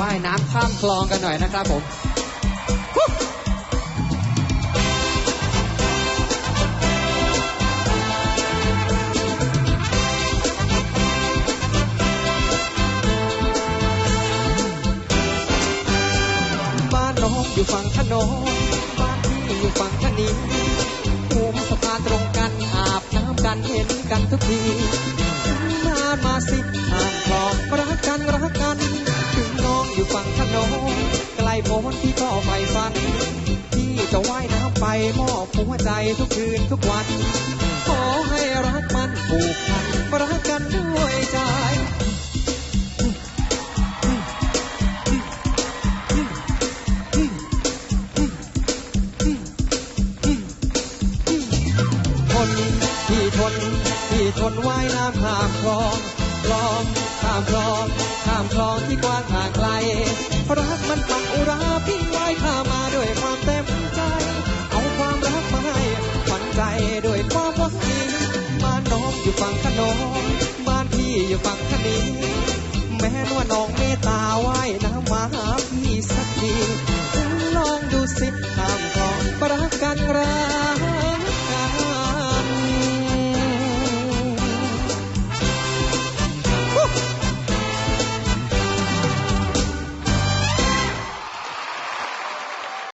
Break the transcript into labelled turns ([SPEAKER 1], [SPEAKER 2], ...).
[SPEAKER 1] ว่ายน้ำข้ามคลองกันหน่อยนะครับผมบ้านน้องอยู่ฝั่งถนนบ้านพี่อยู่ฝั่งทะนีหัวสะพานตรงกันอาบน้ำกันเห็นกันทุกทีนานมาสิห้ามคลอง ไกลโพ้นที่ก็ไฟฟันที่จะว่ายน้ำไปมอบหัวใจทุกคืนทุกวัน ขอให้รักมันผูกพันรักกันด้วยใจทนที่ทนที่ทนว่ายน้ำข้ามคลอง คลอง ข้ามคลอง ข้ามคลองที่กว้างห่าง ใจด้วยความหวังดีบ้านน้องอยู่ฝั่งขนมบ้านพี่อยู่ฝั่งคนีแม้นว่าน้องเมตตาว